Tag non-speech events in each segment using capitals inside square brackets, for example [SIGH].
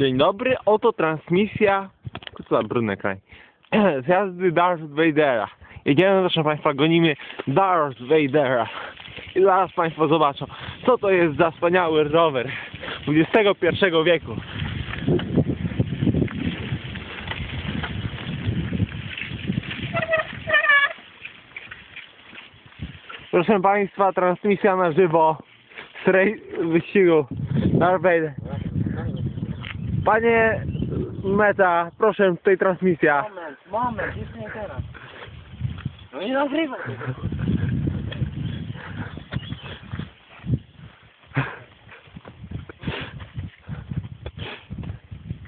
Dzień dobry, oto transmisja. Co za brudny kraj. [CLEARS THROAT] Z jazdy Darth Vadera. Jedziemy, proszę Państwa, gonimy Darth Vadera. I zaraz Państwo zobaczą, co to jest za wspaniały rower XXI wieku. Proszę Państwa, transmisja na żywo z wyścigu Darth Vader. Panie Meta, proszę tutaj transmisja. Moment, moment, jeszcze nie teraz. No nie nagrywaj tego. [LAUGHS]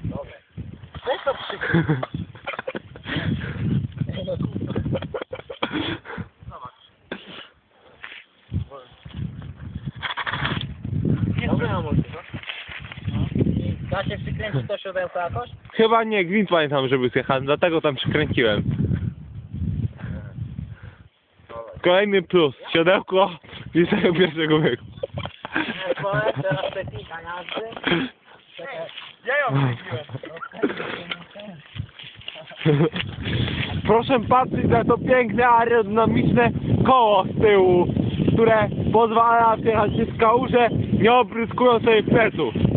Dobra. Weź to przykryj. Dobra, może, no. Da się przykręcić to siodełko jakoś? Chyba nie, gwint pamiętam, żeby zjechałem, dlatego tam przykręciłem. Kolejny plus, siodełko XXI wieku. Nie, teraz technika jazdy. Czekaj. Ja ją wybiłem. Proszę patrzeć na to piękne aerodynamiczne koło z tyłu, które pozwala wjechać się w kałużę, nie opryskując sobie pleców.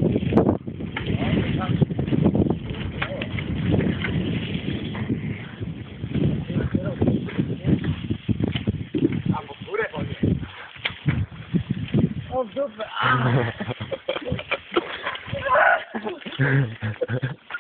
super. Ah. [LAUGHS] [LAUGHS]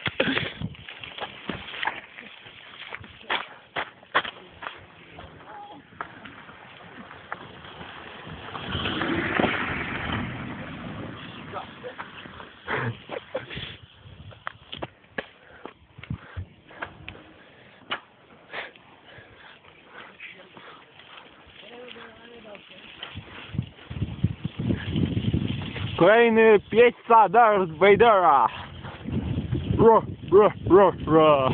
Kolejny pieśca Darth Vadera. Ro, ro, ro, ro.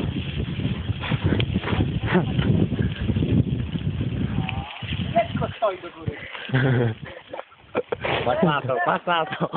Lekko stoi do góry. Patrz na to, patrz na to.